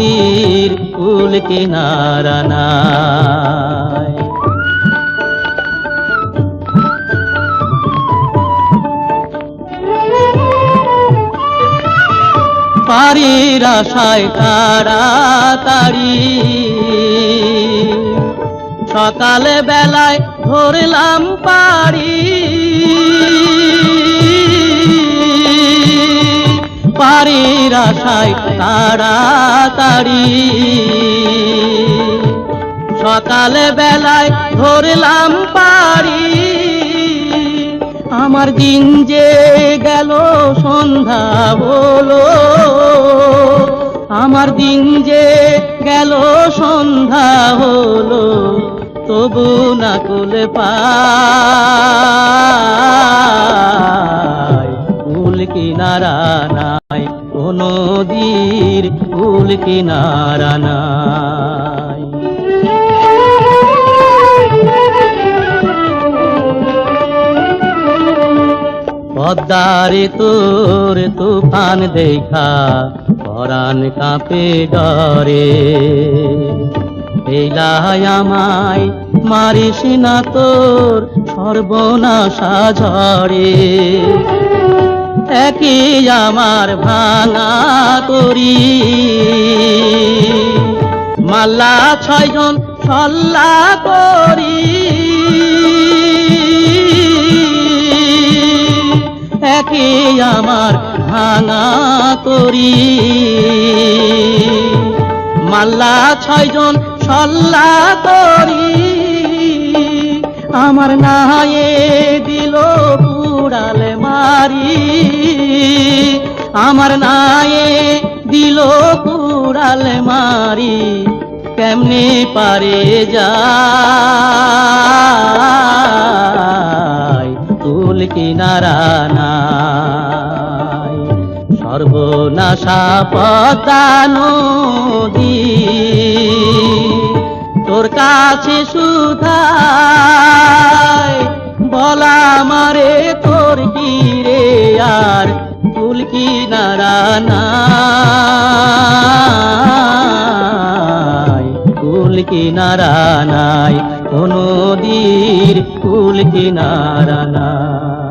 নদীর ফুল কিনারা নাই। পারির আশায় তাড়াতাড়ি সকালে বেলায় ধরলাম পারি পারির আশায় তাড়াতাড়ি। সকালে বেলায় ধরলাম পারি আমার দিন যে গেল, সন্ধ্যা হলো। আমার দিন যে গেল, সন্ধ্যা হলো। তবু না কুলে পাই কিনারা নাই। পদ্মারে তোর তুফান দেখা, পরাণ কাঁপে ডরে। এলাই আমায় মারিস না তোর সর্বনাশা ঝরে একই আমার ভাঙা করি মাল্লা ছয়জন সল্লা করি। একই আমার ভাঙা করি মাল্লা ছয়জন সল্লা করি। আমার নায়ে দিল পুড়ালে মারি আমার নায়ে দিল পুড়ালে মারি, কেমনে পারে যায় তুল কিনারা নাই। সর্বনাশা পদ্মা নদী, তোর কাছে সুধায় বলা কিনারা ফুল কিনারা নাই কোনো নদীর ফুল কিনারা নাই।